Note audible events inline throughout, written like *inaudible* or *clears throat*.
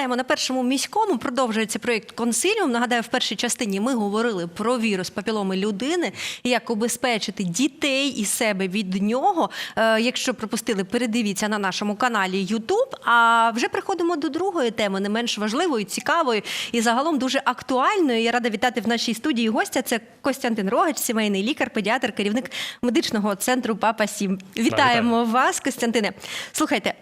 Вітаємо на першому міському. Продовжується проєкт Консиліум. Нагадаю, в першій частині ми говорили про вірус папіломи людини, як убезпечити дітей і себе від нього. Е, Якщо пропустили, передивіться на нашому каналі YouTube. А вже приходимо до другої теми, не менш важливої, цікавої і загалом дуже актуальної. Я рада вітати в нашій студії гостя. Це Костянтин Рогач, сімейний лікар, педіатр, керівник медичного центру Папа Сім. Вітаємо вас, Костянтине. Слухайте.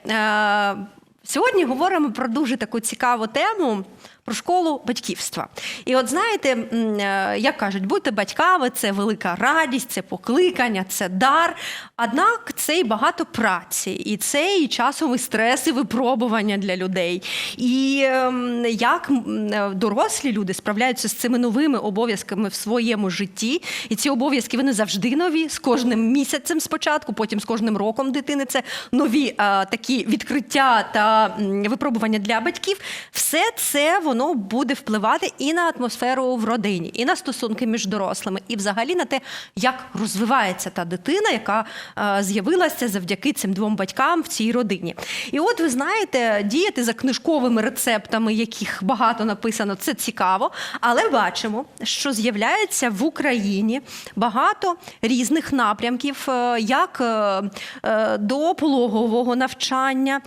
Сьогодні говоримо про дуже таку цікаву тему про школу батьківства. І от знаєте, е, як кажуть, бути батьками це велика радість, це покликання, це дар. Однак це і багато праці, і це і часом і стрес, і випробування для людей. І ем, як е, дорослі люди справляються з цими новими обов'язками в своєму житті. І ці обов'язки вони завжди нові з кожним місяцем спочатку, потім з кожним роком дитини. Це нові е, такі відкриття та випробування для батьків. Все це воно буде впливати і на атмосферу в родині, і на стосунки між дорослими, і взагалі на те, як розвивається та дитина, яка е, з'явилася завдяки цим двом батькам в цій родині. І от ви знаєте, діяти за книжковими рецептами, яких багато написано, це цікаво, але бачимо, що з'являється в Україні багато різних напрямків, е, як е, до пологового навчання,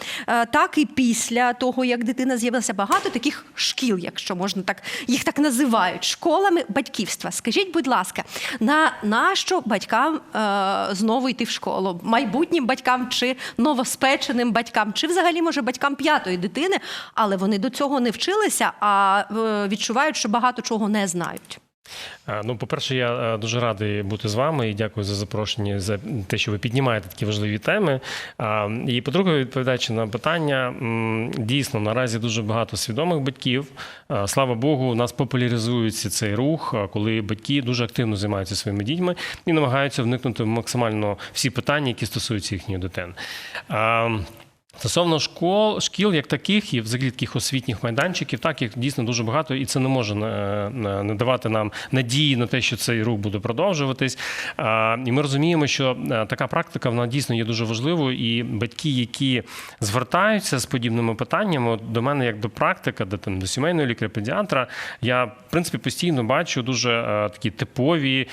так і після того, як дитина з'явилася. Багато таких шкіл, якщо можна так їх так називають, школами батьківства. Скажіть, будь ласка, на на що батькам е, знову йти в школу? Майбутнім батькам чи новоспеченим батькам, чи взагалі може батькам п'ятої дитини, але вони до цього не вчилися, а е, відчувають, що багато чого не знають. Е, Ну, по-перше, я е, дуже радий бути з вами і дякую за запрошення, за те, що ви піднімаєте такі важливі теми. І по-друге, відповідаючи на питання, дійсно наразі дуже багато свідомих батьків. Е, Слава Богу, у нас популяризується цей рух, коли батьки дуже активно займаються своїми дітьми і намагаються вникнути в максимально всі питання, які стосуються їхньої дитини. Стосовно школ, шкіл як таких і взагалі таких освітніх майданчиків, так їх дійсно дуже багато, і це не може е, не давати нам надії на те, що цей рух буде продовжуватись. І ми розуміємо, що е, така практика вона дійсно є дуже важливою. І батьки, які звертаються з подібними питаннями, до мене як до практика, до там до сімейного лікаря-педіатра, я в принципі постійно бачу дуже е, такі типові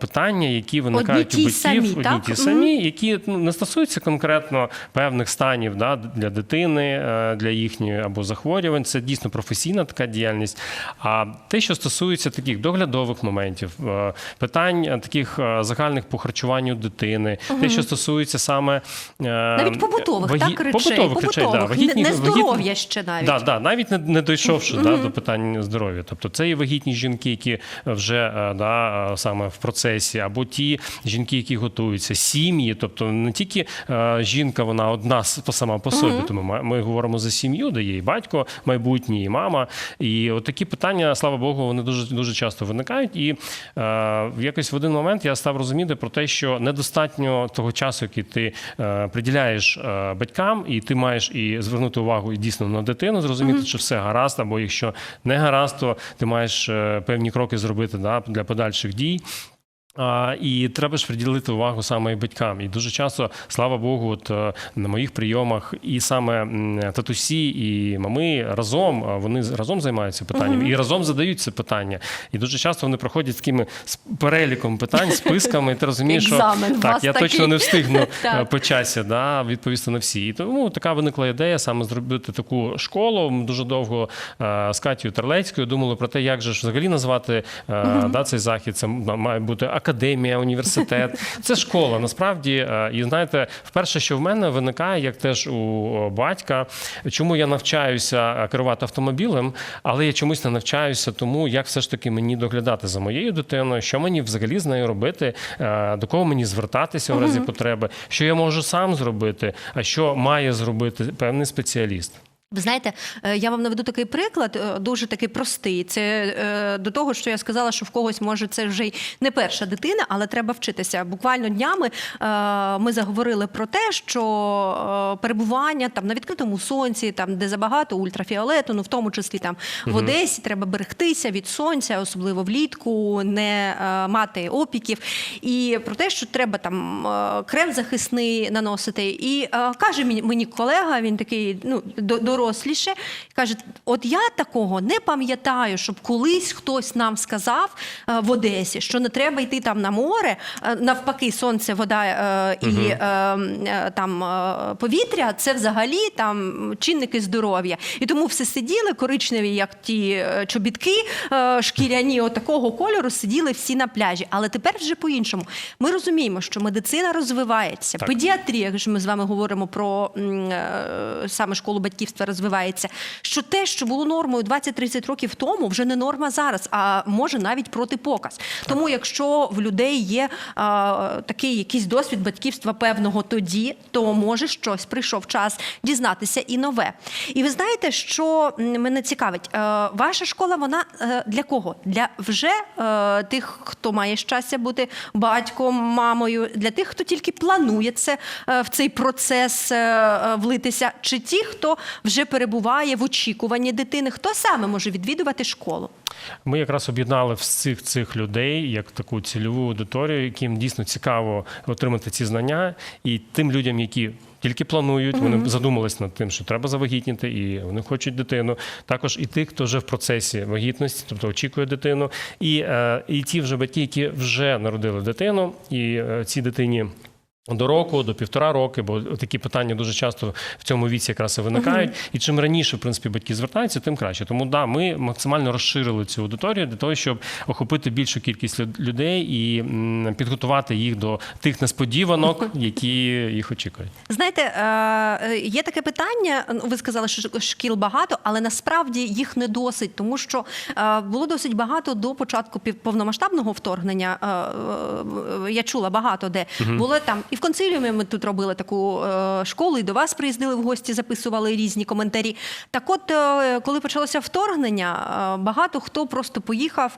питання, які виникають у батьків, самі, одні ті самі, які ну, не стосуються конкретно певних станів да, для дитини, е, для їхньої або захворювань. Це дійсно професійна така діяльність. А те, що стосується таких доглядових моментів, е, питань е, таких загальних по харчуванню дитини, те, що стосується саме Навіть побутових, вагі- так, речей, побутових речей, да, вагітні- не здоров'я ще навіть. Да, да, навіть не, не дійшовши да, до питань здоров'я. Тобто це і вагітні жінки, які вже да, саме в процесі, або ті жінки, які готуються, сім'ї. Тобто не тільки жінка, вона одна по- сама по собі. Тому ми, ми говоримо за сім'ю, де є і батько майбутній, і мама. І от такі питання, слава Богу, вони дуже дуже часто виникають. І е, якось в один момент я став розуміти про те, що недостатньо того часу, який ти е, приділяєш е, батькам, і ти маєш і звернути увагу і дійсно на дитину, зрозуміти, що все гаразд, або якщо не гаразд, то ти маєш е, певні кроки зробити да, для подальших дій. А, і треба ж приділити увагу саме і батькам. І дуже часто, слава Богу, от е, на моїх прийомах і саме татусі, і мами разом вони разом займаються питанням і разом задають це питання. І дуже часто вони проходять такими переліком питань, списками. І ти розумієш, що так, я точно не встигну е, по часі да, відповісти на всі. І тому така виникла ідея саме зробити таку школу. Ми дуже довго е, з Катією Терлецькою думали про те, як же ж взагалі назвати да, цей захід. Це має бути академія, університет. *laughs* Це школа. Насправді, е, і знаєте, вперше, що в мене виникає, як теж у батька, чому я навчаюся е, керувати автомобілем, але я чомусь не навчаюся тому, як все ж таки мені доглядати за моєю дитиною, що мені взагалі з нею робити, е, до кого мені звертатися в разі потреби, що я можу сам зробити, а що має зробити певний спеціаліст. Ви знаєте, е, я вам наведу такий приклад, е, дуже такий простий. Це е, до того, що я сказала, що в когось може це вже й не перша дитина, але треба вчитися. Буквально днями ми заговорили про те, що перебування там на відкритому сонці, там де забагато ультрафіолету, ну в тому числі там в Одесі, треба берегтися від сонця, особливо влітку, не мати опіків. І про те, що треба там крем захисний наносити. І каже мені, колега, він такий ну до доросліше, каже: от я такого не пам'ятаю, щоб колись хтось нам сказав е, в Одесі, що не треба йти там на море. Е, Навпаки, сонце, вода е, і е, там повітря це взагалі там чинники здоров'я. І тому все сиділи коричневі, як ті чобітки шкіряні, отакого кольору, сиділи всі на пляжі. Але тепер вже по-іншому. Ми розуміємо, що медицина розвивається, Так. педіатрія, якщо ми з вами говоримо про саме школу батьківства, розвивається. Що те, що було нормою 20-30 років тому, вже не норма зараз, а може навіть протипоказ. Тому, якщо в людей є а, такий якийсь досвід батьківства певного тоді, то може щось прийшов час дізнатися і нове. І ви знаєте, що мене цікавить, Е, ваша школа вона е, для кого? Для вже е, тих, хто має щастя бути батьком, мамою, для тих, хто тільки планує це в цей процес влитися, чи ті, хто вже перебуває в очікуванні дитини, хто саме може відвідувати школу? Ми якраз об'єднали всіх цих людей як таку цільову аудиторію, яким дійсно цікаво отримати ці знання, і тим людям, які тільки планують, вони задумались над тим, що треба завагітніти, і вони хочуть дитину. Також і тих, хто вже в процесі вагітності, тобто очікує дитину, і, е, і ті вже батьки, які вже народили дитину, і е, цій дитині. До року, до півтора роки, бо такі питання дуже часто в цьому віці якраз і виникають. І чим раніше, в принципі, батьки звертаються, тим краще. Тому да, ми максимально розширили цю аудиторію для того, щоб охопити більшу кількість людей і підготувати їх до тих несподіванок, *laughs* які їх очікують. Знаєте, е, є таке питання. ну, Ви сказали, що шкіл багато, але насправді їх не досить, тому що е, було досить багато до початку повномасштабного вторгнення. Е, е, Я чула багато де було там. І в консиліумі ми тут робили таку е, школу, і до вас приїздили в гості, записували різні коментарі. Так, от, е, коли почалося вторгнення, е, багато хто просто поїхав.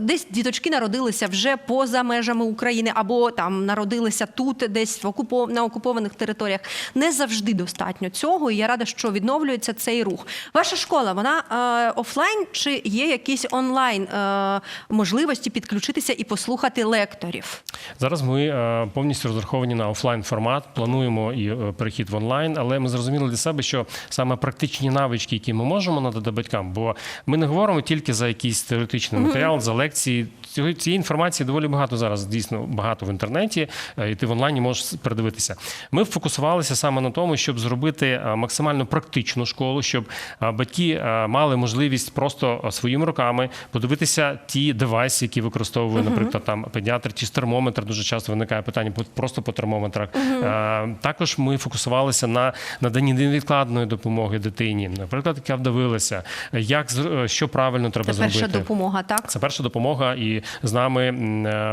Десь діточки народилися вже поза межами України, або там народилися тут, десь в окупо- на окупованих територіях. Не завжди достатньо цього. І я рада, що відновлюється цей рух. Ваша школа, вона е, офлайн чи є якісь онлайн е, можливості підключитися і послухати лекторів? Зараз ми е, повністю розраховані на офлайн формат. Плануємо і е, перехід в онлайн, але ми зрозуміли для себе, що саме практичні навички, які ми можемо надати батькам, бо ми не говоримо тільки за якийсь теоретичний матеріал, за лекції. Цього цієї інформації доволі багато зараз. Дійсно багато в інтернеті, е, і ти в онлайні можеш передивитися. Ми фокусувалися саме на тому, щоб зробити е, максимально практичну школу, щоб батьки мали можливість просто своїми руками подивитися ті девайси, які використовує, наприклад, там педіатр чи термометр. Дуже часто виникає питання просто по термометрах. Е, Також ми фокусувалися на наданні невідкладної допомоги дитині. Наприклад, яка вдавилася, як е, що правильно треба Це зробити. перша допомога, так? Це перша допомога, і з нами е,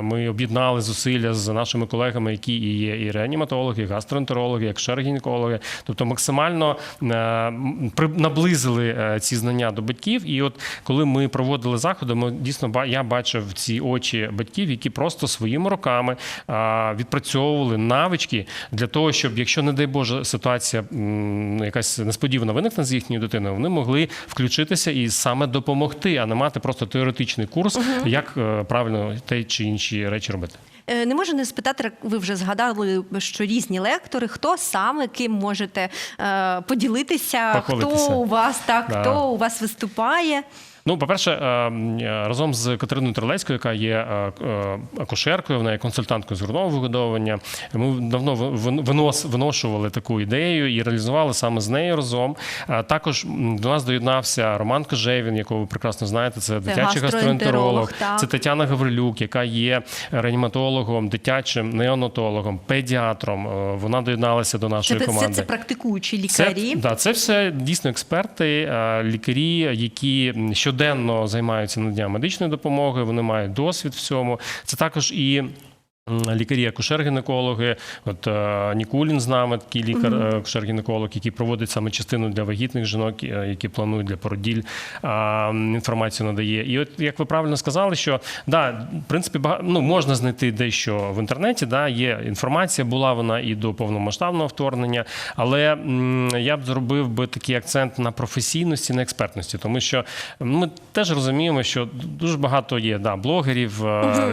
ми об'єднали зусилля з нашими колегами, які і є і реаніматологи, і гастроентерологи, як гінекологи. Тобто максимально наблизили ці знання до батьків. І от коли ми проводили заходи, ми дійсно я бачив ці очі батьків, які просто своїми руками а, відпрацьовували навички для того, щоб, якщо не дай Боже, ситуація якась несподівана виникне з їхньою дитиною, вони могли включитися і саме допомогти, а не мати просто теоретичний курс, як е, правильно те чи інші речі робити. Е, Не можу не спитати, ви вже згадали, що різні лектори, хто саме ким можете е, поділитися, хто у вас так, Да. хто у вас виступає. Ну, по-перше, е, е, разом з Катериною Трилецькою, яка є е, акушеркою, вона є консультанткою з грудного вигодовування. Ми давно винос, виношували таку ідею і реалізували саме з нею разом. Також до нас доєднався Роман Кожевін, якого ви прекрасно знаєте. Це дитячий гастроентеролог, гастроентеролог. так. Це Тетяна Гаврилюк, яка є реаніматологом, дитячим неонатологом, педіатром. Вона доєдналася до нашої це, команди. це практикуючі Це, лікарі. да, це все дійсно експерти, лікарі, які щоденно займаються надання медичної допомоги. Вони мають досвід в цьому. Це також і. М, Лікарі, акушер-гінекологи, от е, Нікулін з нами, такий лікар, е, акушер-гінеколог, який проводить саме частину для вагітних жінок, е, які планують для породіль, інформацію надає. І от як ви правильно сказали, що да, в принципі, ну, можна знайти дещо в інтернеті. Да, є інформація, була вона і до повномасштабного вторгнення, але я б зробив би такий акцент на професійності, на експертності, тому що ми теж розуміємо, що дуже багато є да, блогерів,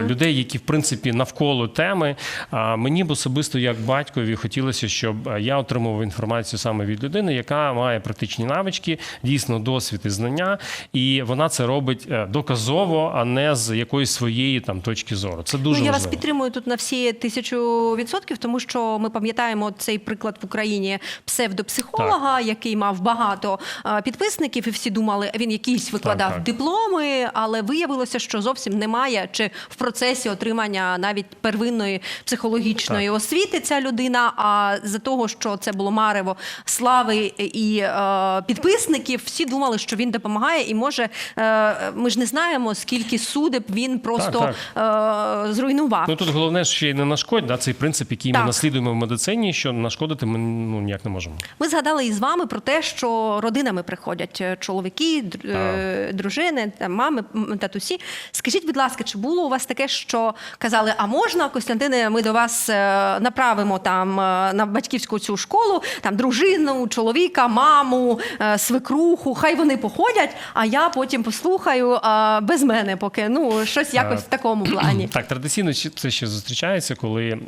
людей, які в принципі навколо навколо теми. А, Мені б особисто як батькові хотілося, щоб е, я отримував інформацію саме від людини, яка має практичні навички, дійсно досвід і знання, і вона це робить е, доказово, а не з якоїсь своєї там точки зору. Це дуже ну, я вас підтримую тут на всі тисячу відсотків, тому що ми пам'ятаємо цей приклад в Україні псевдопсихолога, який мав багато е, підписників, і всі думали, він якийсь викладав Так, так. дипломи, але виявилося, що зовсім немає чи в процесі отримання навіть первинної психологічної Так. освіти ця людина. А за того, що це було марево слави і е, підписників, всі думали, що він допомагає, і може е, ми ж не знаємо, скільки судеб він просто е, зруйнував. Ну тут головне ще й не нашкодь, да, цей принцип, який Так. ми наслідуємо в медицині, що нашкодити ми ну, ніяк не можемо. Ми згадали із вами про те, що родинами приходять е, чоловіки, е, дружини, там, мами, татусі. Скажіть, будь ласка, чи було у вас таке, що казали, а можна, Костянтине, ми до вас е, направимо там е, на батьківську цю школу, там дружину, чоловіка, маму, е, свекруху, хай вони походять, а я потім послухаю без мене, поки ну щось якось в такому плані. *clears throat* Так, традиційно це ще зустрічається, коли.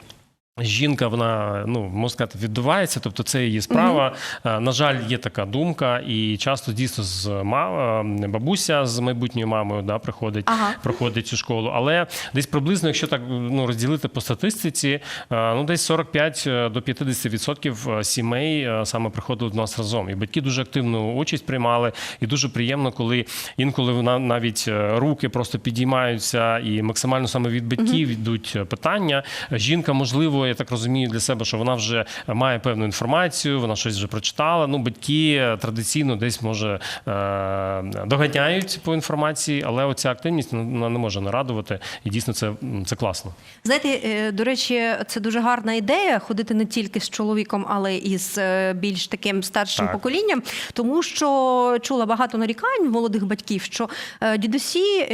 Жінка, вона ну можна сказати, віддувається, тобто це її справа. Е, На жаль, є така думка, і часто дійсно з ма- е, бабуся з майбутньою мамою да, приходить, Ага. проходить цю школу. Але десь приблизно, якщо так ну розділити по статистиці, е, ну десь 45 до 50% сімей саме приходили до нас разом. І батьки дуже активну участь приймали, і дуже приємно, коли інколи навіть руки просто підіймаються, і максимально саме від батьків йдуть е, питання. Жінка, можливо, я так розумію для себе, що вона вже має певну інформацію, вона щось вже прочитала. Ну, батьки е, традиційно десь може е, доганяють по інформації, але оця активність ну, вона не може нарадувати, і дійсно це, це класно. Знаєте, е, до речі, це дуже гарна ідея ходити не тільки з чоловіком, але і з більш таким старшим Так. поколінням, тому що чула багато нарікань молодих батьків, що дідусі,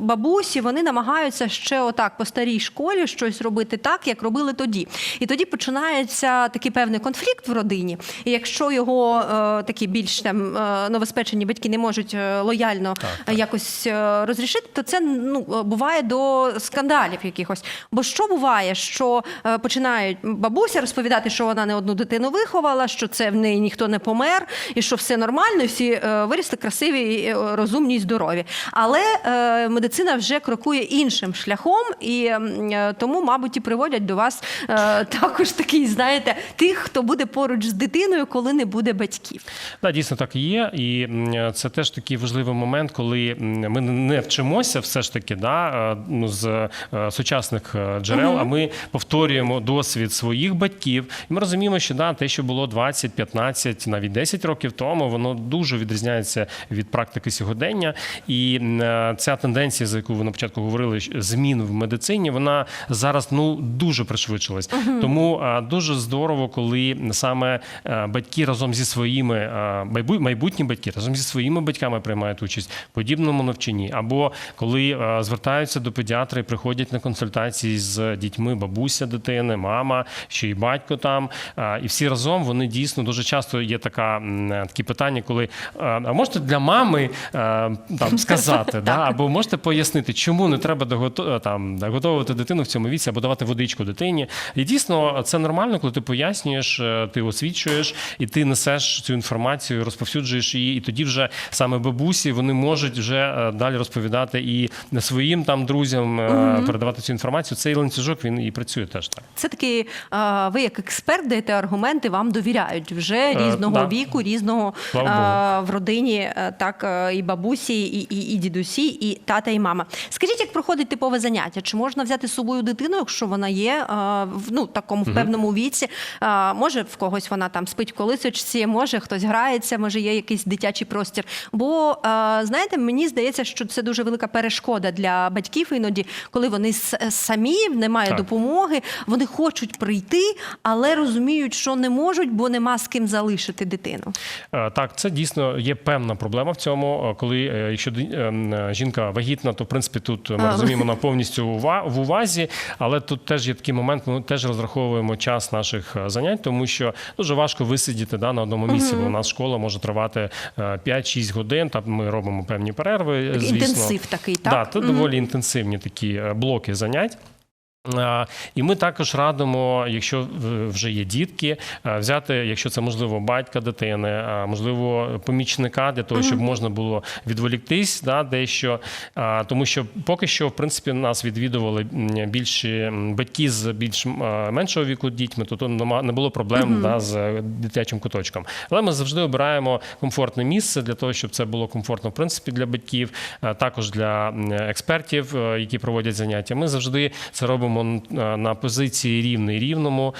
бабусі, вони намагаються ще отак по старій школі щось робити так, як робили тоді. І тоді починається такий певний конфлікт в родині. І якщо його е, такі більш там е, новоспечені батьки не можуть е, лояльно так. якось е, розрішити, то це ну буває до скандалів якихось. Бо що буває, що починають бабуся розповідати, що вона не одну дитину виховала, що це в неї ніхто не помер, і що все нормально, і всі вирісли красиві, розумні і здорові. Але медицина вже крокує іншим шляхом, і тому, мабуть, і приводять до вас е, також такий, знаєте, тих, хто буде поруч з дитиною, коли не буде батьків. Да, дійсно так і є. І це теж такий важливий момент, коли ми не вчимося все ж таки да, е, ну, з е, сучасних е, джерел, а ми повторюємо досвід своїх батьків. І ми розуміємо, що да, те, що було 20, 15, навіть 10 років тому, воно дуже відрізняється від практики сьогодення. І ця тенденція, за яку ви на початку говорили, змін в медицині, вона зараз ну дуже пришвидшилась. Тому е, дуже здорово, коли саме батьки разом зі своїми майбу- майбутні батьки разом зі своїми батьками приймають участь в подібному навчанні, або коли звертаються до педіатра і приходять на консультації з дітьми, бабуся дитини, мама, ще й батько там. І всі разом вони дійсно дуже часто є така такі питання, коли а можете для мами там сказати, *laughs* да, або можете пояснити, чому не треба догото- там да, готувати дитину в цьому віці або давати водичку дитині. І дійсно це нормально, коли ти пояснюєш, е, ти освічуєш і ти несеш цю інформацію, розповсюджуєш її, і тоді вже саме бабусі вони можуть вже е, далі розповідати і своїм там друзям е, передавати цю інформацію. Цей ланцюжок він і працює теж так. Це такий, ви як експерт даєте аргументи, вам довіряють вже різного да. віку, різного е, в родині, так і бабусі, і, і, і дідусі, і тата, і мама. Скажіть, як проходить типове заняття? Чи можна взяти з собою дитину, якщо вона є е, в ну такому в певному віці? Е, Може в когось вона там спить в колисочці, може хтось грається, може є якийсь дитячий простір. Бо е, знаєте, мені здається, що це дуже велика перешкода для батьків іноді, коли вони самі немає Так. допомоги, вони хочуть прийти, але розуміють, що не можуть, бо нема з ким залишити дитину. Так, це дійсно є певна проблема в цьому. Коли якщо ди- е, м, е, жінка вагітна, то в принципі тут ми розуміємо вона повністю в увазі, але тут теж є такий момент. Ми теж розраховуємо час наших е, занять, тому що дуже важко висидіти да, на одному місці, бо у нас школа може тривати е, 5-6 годин. Там ми робимо певні перерви. е, Звісно. інтенсив такий, так? Да, це доволі інтенсивні такі е, блоки занять. А, І ми також радимо, якщо вже є дітки, взяти, якщо це можливо, батька дитини, а, можливо, помічника для того, щоб можна було відволіктись да, дещо. Тому що поки що, в принципі, нас відвідували м, більші батьки з більш меншого віку дітьми, то не було проблем да, з е, дитячим куточком. Але ми завжди обираємо комфортне місце для того, щоб це було комфортно, в принципі, для батьків, також для експертів, е, які проводять заняття. Ми завжди це робимо м, е, на позиції рівний рівному,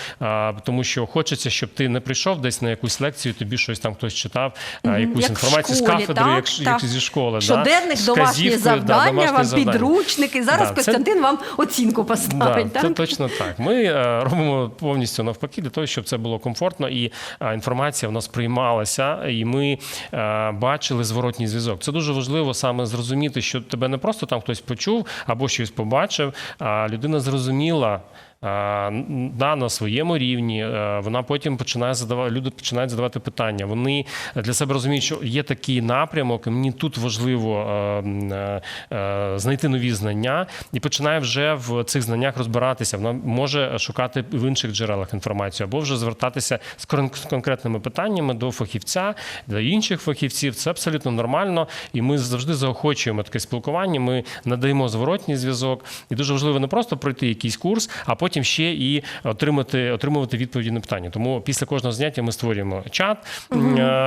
тому що хочеться, щоб ти не прийшов десь на якусь лекцію, тобі щось там хтось читав, якусь Як інформацію з школі, кафедри, так, як, так. як зі школи. Щоденник, з домашні да, завдання, домашні вам завдання. підручники. Зараз Да, це- Костянтин вам оцінку Да, поставить. це точно так. Ми е, робимо повністю навпаки для того, щоб це було комфортно і е, інформація в нас приймалася, і ми е, бачили зворотній зв'язок. Це дуже важливо саме зрозуміти, що тебе не просто там хтось почув або щось побачив, а людина зрозуміла. А, н- Да, на своєму рівні е, вона потім починає задавати люди починають задавати питання. Вони для себе розуміють, що є такий напрямок, і мені тут важливо е, е, е, знайти нові знання, і починає вже в цих знаннях розбиратися. Вона може шукати в інших джерелах інформацію або вже звертатися з конкретними питаннями до фахівця, до інших фахівців. Це абсолютно нормально, і ми завжди заохочуємо таке спілкування. Ми надаємо зворотній зв'язок, і дуже важливо не просто пройти якийсь курс, а потім ще і отримати отримувати відповіді на питання. Тому після кожного заняття ми створюємо чат е,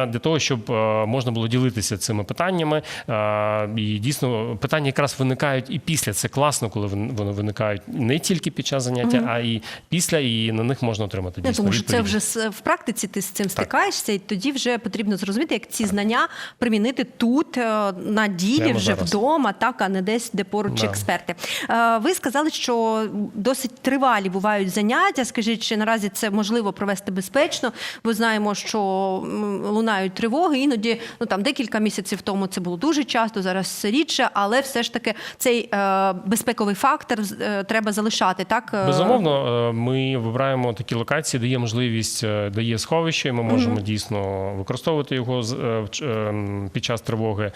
для того, щоб е, можна було ділитися цими питаннями. Е, І дійсно питання якраз виникають і після. Це класно, коли вони виникають не тільки під час заняття, а і після, і на них можна отримати дійсно тому що це вже в практиці ти з цим стикаєшся, і тоді вже потрібно зрозуміти, як ці знання примінити тут на ділі, Прямо вже зараз. вдома, так а не десь, де поруч Да. експерти. Ви сказали, що досить тривалі бувають заняття. Скажіть, чи наразі це можливо провести безпечно? Бо знаємо, що лунають тривоги. Іноді ну там декілька місяців тому це було дуже часто, зараз все рідше, але все ж таки цей е, безпековий фактор е, треба залишати. Так Е, Безумовно, е, ми вибираємо такі локації, де є можливість, е, де є сховище, і ми можемо дійсно використовувати його під час тривоги.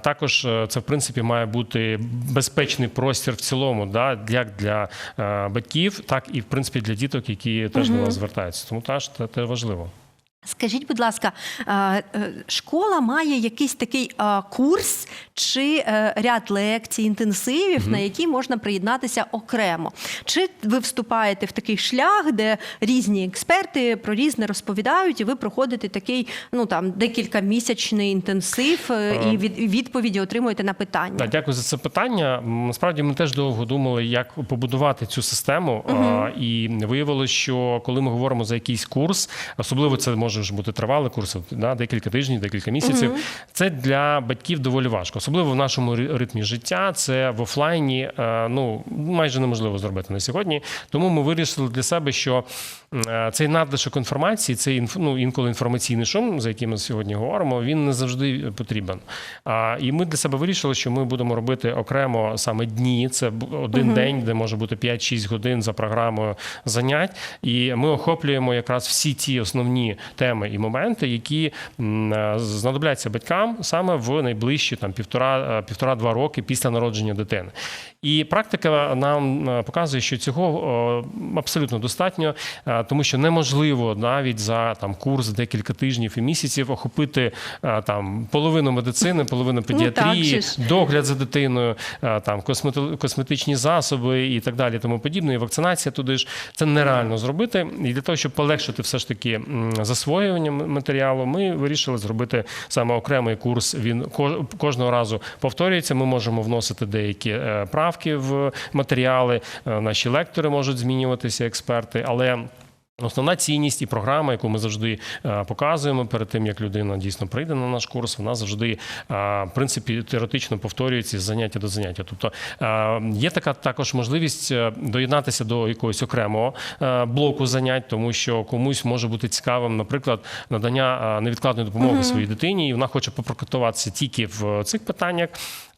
Також це в принципі має бути безпечний простір в цілому, да, як для е, батьків, так і в принципі для діток, які теж до нас звертаються. Тому теж це важливо. Скажіть, будь ласка, е, школа має якийсь такий курс чи е, ряд лекцій, інтенсивів, на які можна приєднатися окремо? Чи ви вступаєте в такий шлях, де різні експерти про різне розповідають, і ви проходите такий ну там декількамісячний інтенсив е, і від, відповіді отримуєте на питання? Так, дякую за це питання. Насправді ми теж довго думали, як побудувати цю систему, а, і виявилося, що коли ми говоримо за якийсь курс, особливо це може ж бути тривалий курс, да, декілька тижнів, декілька місяців. Це для батьків доволі важко, особливо в нашому ритмі життя. Це в офлайні е, ну майже неможливо зробити на сьогодні. Тому ми вирішили для себе, що е, цей надлишок інформації, цей ну, інколи інформаційний шум, за яким ми сьогодні говоримо, він не завжди потрібен. А, і ми для себе вирішили, що ми будемо робити окремо саме дні. Це один день, де може бути 5-6 годин за програмою занять. І ми охоплюємо якраз всі ті основні теми і моменти, які е, знадобляться батькам саме в найближчі там півтора е, півтора-два роки після народження дитини. І практика нам е, показує, що цього абсолютно достатньо, тому що неможливо навіть за там курс декілька тижнів і місяців охопити там половину медицини, половину педіатрії, Ну, догляд за дитиною, там косметичні засоби і так далі, тому подібне. І вакцинація туди ж це нереально зробити. І для того, щоб полегшити все ж таки м, засвоювання матеріалу, ми вирішили зробити саме окремий курс. Він ко- кожного разу повторюється. Ми можемо вносити деякі е, правки в матеріали. е, Наші лектори можуть змінюватися, експерти, але. Основна цінність і програма, яку ми завжди е, показуємо перед тим, як людина дійсно прийде на наш курс, вона завжди е, в принципі теоретично повторюється з заняття до заняття. Тобто е, є така також можливість доєднатися до якогось окремого блоку занять, тому що комусь може бути цікавим, наприклад, надання невідкладної допомоги своїй дитині, і вона хоче попрактикуватися тільки в цих питаннях.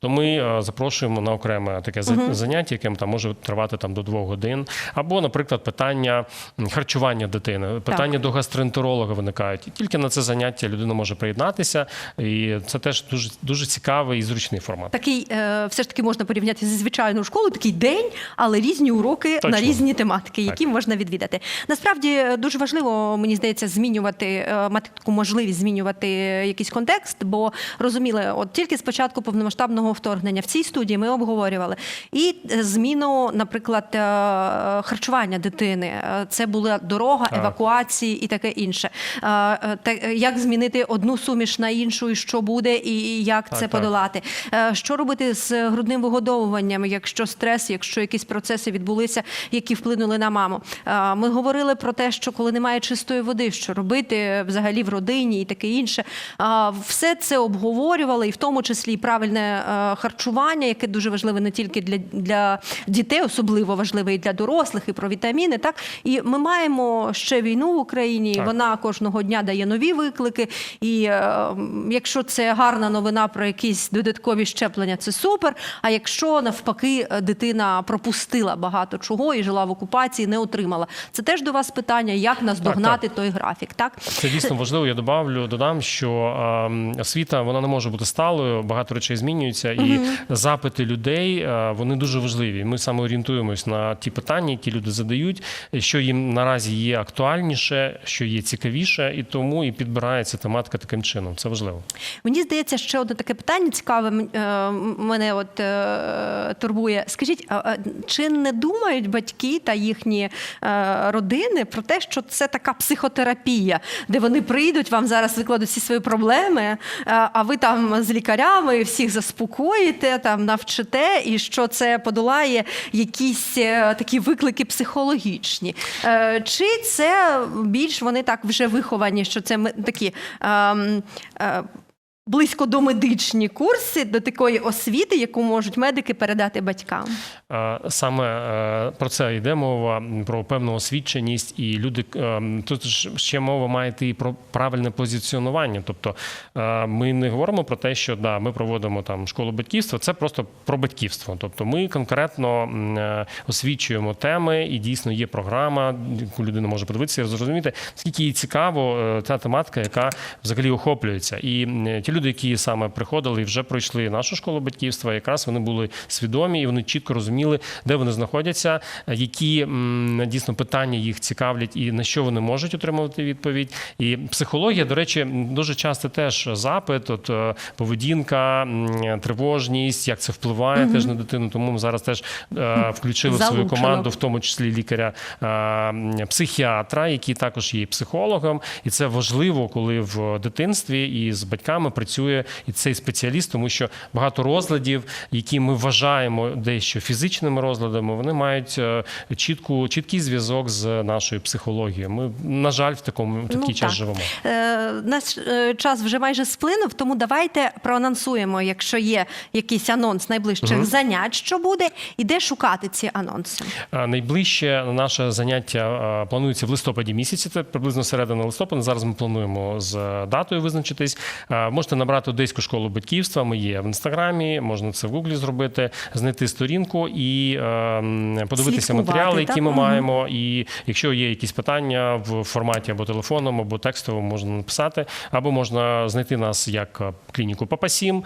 То ми е, запрошуємо на окреме таке за- заняття, яке там може тривати там до двох годин. Або, наприклад, питання харчування дитини, питання до гастроентеролога виникають. І тільки на це заняття людина може приєднатися, і це теж дуже дуже цікавий і зручний формат. Такий е, все ж таки можна порівняти зі звичайною школою, такий день, але різні уроки Точно. на різні тематики, які Так. можна відвідати. Насправді е, дуже важливо, мені здається, змінювати, мати таку можливість змінювати якийсь контекст, бо розуміли, от тільки з початку повномасштабного вторгнення в цій студії ми обговорювали і е, зміну, наприклад, е, харчування дитини. Е, Це була дорога евакуації і таке інше. Е, е, Як змінити одну суміш на іншу, і що буде, і як це так. подолати. Е, Що робити з грудним вигодовуванням, якщо стрес, якщо якісь процеси відбулися, які вплинули на маму? Е, Ми говорили про те, що коли немає чистої води, що робити взагалі в родині і таке інше. Все це обговорювали, і в тому числі правильне е, харчування, яке дуже важливе не тільки для, для дітей, особливо важливе і для дорослих, і про вітаміни. Так і ми маємо ще війну в Україні. Так. Вона кожного дня дає нові виклики. І е, якщо це гарна новина про якісь додаткові щеплення, це супер. А якщо навпаки е, дитина пропустила багато чого і жила в окупації, не отримала. Це теж до вас питання, як наздогнати той графік, так? Це дійсно важливо. Я добавлю, додам, що ем, освіта вона не може бути сталою. Багато речей змінюються, і запити людей е, вони дуже важливі. Ми саме орієнтуємось на ті питання, які люди задають, що їм наразі є актуальніше, що є цікавіше, і тому і підбирається тематика таким чином. Це важливо. Мені здається, ще одне таке питання цікаве е, мене от е, турбує. Скажіть, чи не думають батьки та їхні родини про те, що це така психотерапія, де вони прийдуть, вам зараз викладуть всі свої проблеми, а ви там з лікарями всіх заспокоїте, там навчите, і що це подолає якісь е, такі виклики психологічні? Е, Чи це більш вони так вже виховані, що це такі. Близько до медичні курси, до такої освіти, яку можуть медики передати батькам. Саме е, про це йде мова про певну освіченість, і люди е, тут ще мова має і про правильне позиціонування. Тобто е, ми не говоримо про те, що да, ми проводимо там школу батьківства. Це просто про батьківство. Тобто, ми конкретно освічуємо теми, і дійсно є програма, яку людина може подивитися і зрозуміти, скільки їй цікаво ця тематика, яка взагалі охоплюється. І ті люди, які саме приходили і вже пройшли нашу школу батьківства, якраз вони були свідомі і вони чітко розуміли, де вони знаходяться, які дійсно питання їх цікавлять і на що вони можуть отримувати відповідь. І психологія, до речі, дуже часто теж запит, от е, поведінка, тривожність, як це впливає теж на дитину. Тому ми зараз теж е, включили в свою команду, в тому числі лікаря е, психіатра, який також є психологом, і це важливо, коли в дитинстві і з батьками працює і цей спеціаліст, тому що багато розладів, які ми вважаємо дещо фізичними розладами, вони мають е, чітку чіткий зв'язок з нашою психологією. Ми на жаль в такому такий Ну, час так. живемо. Е, наш е, час вже майже сплинув, тому давайте проанонсуємо, якщо є якийсь анонс найближчих занять, що буде, і де шукати ці анонси. А Найближче наше заняття а, планується в листопаді місяці. Це приблизно середина листопада. Зараз ми плануємо з датою визначитись. А, Можете набрати Одеську школу батьківства. Ми є в інстаграмі, можна це в гуглі зробити, знайти сторінку і е, подивитися Слідкувати, матеріали, які так? ми маємо. І якщо є якісь питання в форматі або телефоном, або текстовому, можна написати, або можна знайти нас як е, клініку Папасім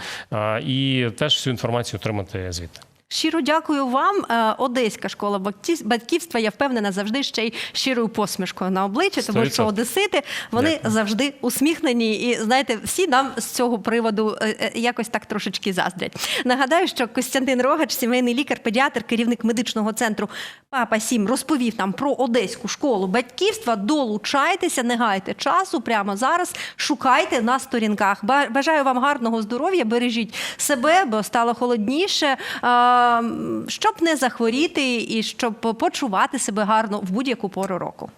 і теж всю інформацію отримати звідти. Щиро дякую вам. Е, Одеська школа батьків- батьківства. Я впевнена завжди ще й щирою посмішкою на обличчі, тому що одесити вони Дякую. завжди усміхнені. І знаєте, всі нам з цього приводу е, е, якось так трошечки заздрять. Нагадаю, що Костянтин Рогач, сімейний лікар, педіатр, керівник медичного центру Папа Сім, розповів нам про одеську школу батьківства. Долучайтеся, не гайте часу прямо зараз. Шукайте на сторінках. Ба- Бажаю вам гарного здоров'я, бережіть себе, бо стало холодніше. А, щоб не захворіти і щоб почувати себе гарно в будь-яку пору року.